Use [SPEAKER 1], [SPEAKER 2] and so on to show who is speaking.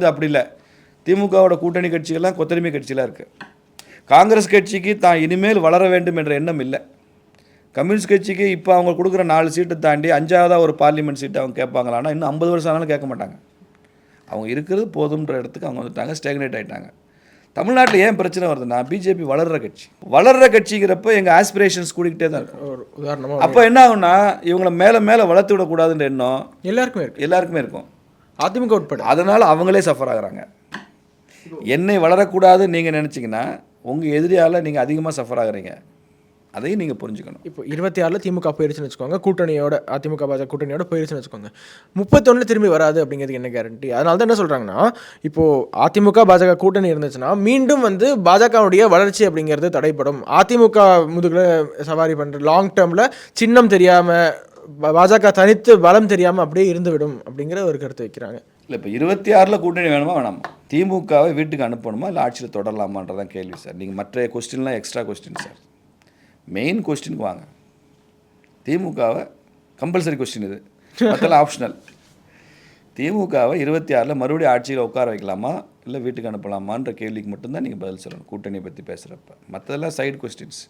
[SPEAKER 1] வந்து அப்படி இல்லை. திமுகவோட கூட்டணி கட்சிகள்லாம் கொத்தடிமை கட்சியெலாம் இருக்குது காங்கிரஸ் கட்சிக்கு தான் இனிமேல் வளர வேண்டும் என்ற எண்ணம் இல்லை. கம்யூனிஸ்ட் கட்சிக்கு இப்போ அவங்க கொடுக்குற நாலு சீட்டை தாண்டி அஞ்சாவதாக ஒரு பார்லிமெண்ட் சீட்டு அவங்க கேட்பாங்களான்னா இன்னும் ஐம்பது வருஷம் ஆனாலும் கேட்க மாட்டாங்க. அவங்க இருக்கிறது போதுன்ற இடத்துக்கு அவங்க வந்துட்டாங்க ஸ்டேக்னேட் ஆகிட்டாங்க தமிழ்நாட்டில் ஏன் பிரச்சனை வருதுன்னா பிஜேபி வளர்கிற கட்சி. வளர்கிற கட்சிங்கிறப்ப எங்கள் ஆஸ்பிரேஷன்ஸ் கூடிக்கிட்டே தான் இருக்கும். அப்போ என்ன ஆகும்னா இவங்கள மேலே மேலே வளர்த்து விடக்கூடாதுன்ற எண்ணம்
[SPEAKER 2] எல்லாருக்குமே இருக்கு.
[SPEAKER 1] எல்லாருக்குமே இருக்கும்.
[SPEAKER 2] அதிமுக உட்பட.
[SPEAKER 1] அதனால் அவங்களே சஃபர் ஆகுறாங்க. என்னை வளரக்கூடாதுன்னு நீங்கள் நினச்சிங்கன்னா உங்கள் எதிரியால் நீங்கள் அதிகமாக சஃபர் ஆகுறீங்க. அதையும் நீங்கள் புரிஞ்சுக்கணும்.
[SPEAKER 2] இப்போ இருபத்தி ஆறில் திமுக போயிருச்சுன்னு வச்சுக்கோங்க கூட்டணியோட அதிமுக பாஜக கூட்டணியோட போயிருச்சுன்னு வச்சுக்கோங்க. முப்பத்தொன்னு திரும்பி வராது அப்படிங்கிறதுக்கு என்ன கேரண்டி அதனால தான் என்ன சொல்கிறாங்கன்னா இப்போது அதிமுக பாஜக கூட்டணி இருந்துச்சுன்னா மீண்டும் வந்து பாஜகவுடைய வளர்ச்சி அப்படிங்கிறது தடைப்படும் அதிமுக முதுகில் சவாரி பண்ணுற லாங் டேர்மில் சின்னம் தெரியாமல் பாஜக தனித்து பலம் தெரியாமல் அப்படியே இருந்துவிடும் அப்படிங்கிற ஒரு கருத்து வைக்கிறாங்க.
[SPEAKER 1] இல்லை இப்போ இருபத்தி ஆறில் கூட்டணி வேணுமா வேணாமா? திமுகவை வீட்டுக்கு அனுப்பணுமா இல்லை ஆட்சியில் தொடரலாமான்றதான் கேள்வி சார். நீங்கள் மற்ற கொஸ்டின்லாம் எக்ஸ்ட்ரா கொஸ்டின் சார். மெயின் கொஸ்டினுக்கு வாங்க. திமுகவை கம்பல்சரி கொஸ்டின் இது. மற்றெல்லாம் ஆப்ஷனல் திமுகவை இருபத்தி ஆறில் மறுபடியும் ஆட்சியில் உட்கார வைக்கலாமா இல்லை வீட்டுக்கு அனுப்பலாமான்ற கேள்விக்கு மட்டும்தான் நீங்கள் பதில் சொல்லணும் கூட்டணியை பற்றி பேசுகிறப்ப மற்றதெல்லாம் சைடு கொஸ்டின்ஸ்